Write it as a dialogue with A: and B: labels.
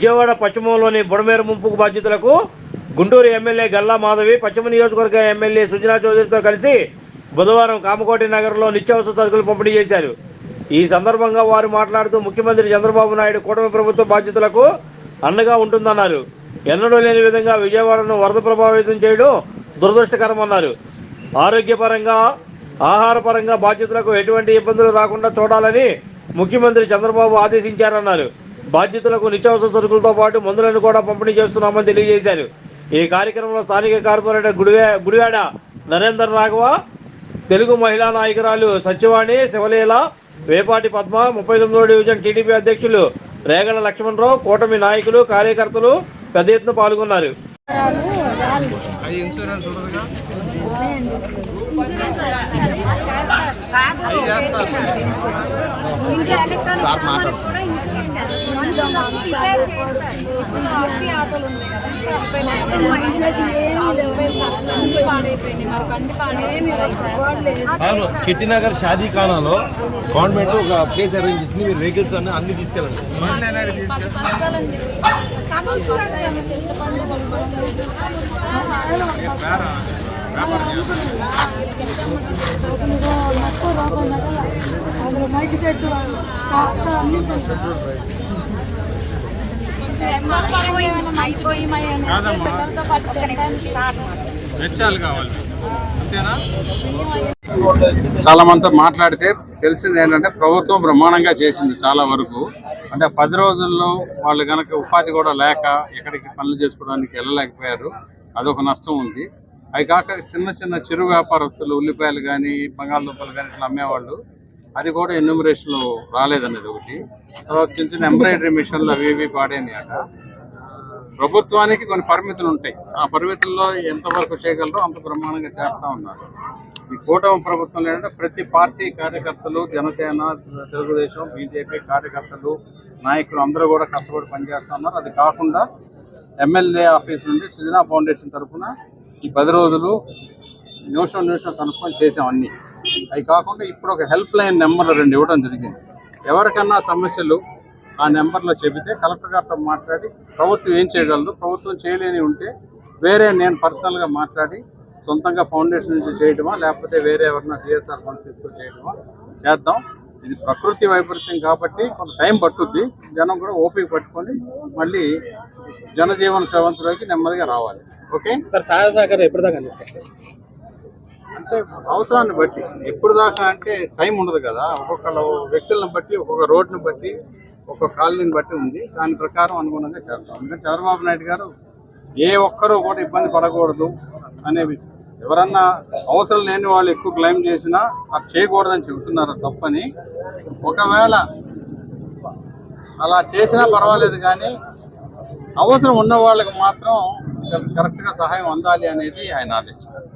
A: విజయవాడ పశ్చిమంలోని బుడమేరు ముంపుకు బాధ్యతలకు గుంటూరు ఎమ్మెల్యే గల్లా మాధవి పశ్చిమ నియోజకవర్గ ఎమ్మెల్యే సుజనా చౌదరితో కలిసి బుధవారం కామకోటి నగరంలో నిత్యావసర సరుకులు పంపిణీ చేశారు. ఈ సందర్భంగా వారు మాట్లాడుతూ ముఖ్యమంత్రి చంద్రబాబు నాయుడు కూటమి ప్రభుత్వ బాధ్యతలకు అండగా ఉంటుందన్నారు. ఎన్నడూ లేని విధంగా విజయవాడను వరద ప్రభావితం చేయడం దురదృష్టకరమన్నారు. ఆరోగ్యపరంగా ఆహారపరంగా బాధ్యతలకు ఎటువంటి ఇబ్బందులు రాకుండా చూడాలని ముఖ్యమంత్రి చంద్రబాబు ఆదేశించారన్నారు. బాధ్యతలకు నిత్యావసర సరుకులతో పాటు మందులను కూడా పంపిణీ చేస్తున్నామని తెలియజేశారు. ఈ కార్యక్రమంలో స్థానిక కార్పొరేటర్ గుడివే గుడివాడ నరేందర్ రాఘవ తెలుగు మహిళా నాయకురాలు సత్యవాణి శివలీల వేపాటి పద్మ ముప్పై తొమ్మిదో డివిజన్ టీడీపీ అధ్యక్షులు రేగల లక్ష్మణరావు కూటమి నాయకులు కార్యకర్తలు పెద్ద ఎత్తున పాల్గొన్నారు.
B: ఇన్సూరెన్స్ ఉండదుగా
C: ఇంకా
D: ఆటోలు ఉన్నాయి కదా
E: అవును చిట్టినగర్ షాదీ ఖానాలో గవర్నమెంట్ ఒక ప్లేస్ అరేంజ్ చేసింది మీరు వెహికల్స్ అన్ని అన్ని తీసుకెళ్ళండి.
B: మైక్ అనేది చాలా మంది మాట్లాడితే తెలిసింది ఏంటంటే ప్రభుత్వం బ్రహ్మాండంగా చేసింది చాలా వరకు. అంటే పది రోజుల్లో వాళ్ళు కనుక ఉపాధి కూడా లేక ఎక్కడికి పనులు చేసుకోవడానికి వెళ్ళలేకపోయారు. అదొక నష్టం ఉంది. అవి కాక చిన్న చిన్న చిరు వ్యాపారస్తులు ఉల్లిపాయలు కానీ బంగాళదుంపలు కానీ ఇట్లా అమ్మేవాళ్ళు. అది కూడా ఎన్యూమరేషన్ రాలేదన్నది ఒకటి. తర్వాత చిన్న చిన్న ఎంబ్రాయిడరీ మిషన్లు అవి ఇవి పాడేనాయట ప్రభుత్వానికి కొన్ని పరిమితులు ఉంటాయి. ఆ పరిమితుల్లో ఎంతవరకు చేయగలరో అంత బ్రహ్మాండంగా చేస్తూ ఉన్నారు. ఈ కూటమి ప్రభుత్వం ఏంటంటే ప్రతి పార్టీ కార్యకర్తలు జనసేన తెలుగుదేశం బీజేపీ కార్యకర్తలు నాయకులు అందరూ కూడా కష్టపడి పనిచేస్తా ఉన్నారు. అది కాకుండా ఎమ్మెల్యే ఆఫీస్ నుండి సుజనా ఫౌండేషన్ తరఫున ఈ పది రోజులు నిమిషం నిమిషం కనుక్కొని చేసాం అన్ని. అవి కాకుండా ఇప్పుడు ఒక హెల్ప్ లైన్ నెంబర్ రెండు ఇవ్వడం జరిగింది. ఎవరికన్నా సమస్యలు ఆ నెంబర్లో చెబితే కలెక్టర్ గారితో మాట్లాడి ప్రభుత్వం ఏం చేయగలరు ప్రభుత్వం చేయలేని ఉంటే వేరే నేను పర్సనల్గా మాట్లాడి సొంతంగా ఫౌండేషన్ నుంచి చేయడమా లేకపోతే వేరే ఎవరైనా సిఎస్ఆర్ ఫండ్ తీసుకొని చేయడమా చేద్దాం. ఇది ప్రకృతి వైపరీత్యం కాబట్టి కొంత టైం పట్టుద్ది. జనం కూడా ఓపిక పట్టుకొని మళ్ళీ జనజీవన సేవంతులోకి నెమ్మదిగా రావాలి. ఓకే?
E: సార్ సహాయ సహకారం ఎప్పటిదాకా అందిస్తారు?
B: అంటే అవసరాన్ని బట్టి ఎప్పుడు దాకా అంటే టైం ఉండదు కదా. ఒక్కొక్క వ్యక్తులను బట్టి ఒక్కొక్క రోడ్ని బట్టి ఒక్కొక్క కాలనీని బట్టి ఉంది. దాని ప్రకారం అనుగుణంగా చేస్తాం. ఎందుకంటే చంద్రబాబు నాయుడు గారు ఏ ఒక్కరూ కూడా ఇబ్బంది పడకూడదు అనేవి ఎవరన్నా అవసరం లేని వాళ్ళు ఎక్కువ క్లెయిమ్ చేసినా అది చేయకూడదని చెబుతున్నారు తప్పని. ఒకవేళ అలా చేసినా పర్వాలేదు కానీ అవసరం ఉన్న వాళ్ళకి మాత్రం కరెక్ట్గా సహాయం అందాలి అనేది ఆయన ఆదేశం.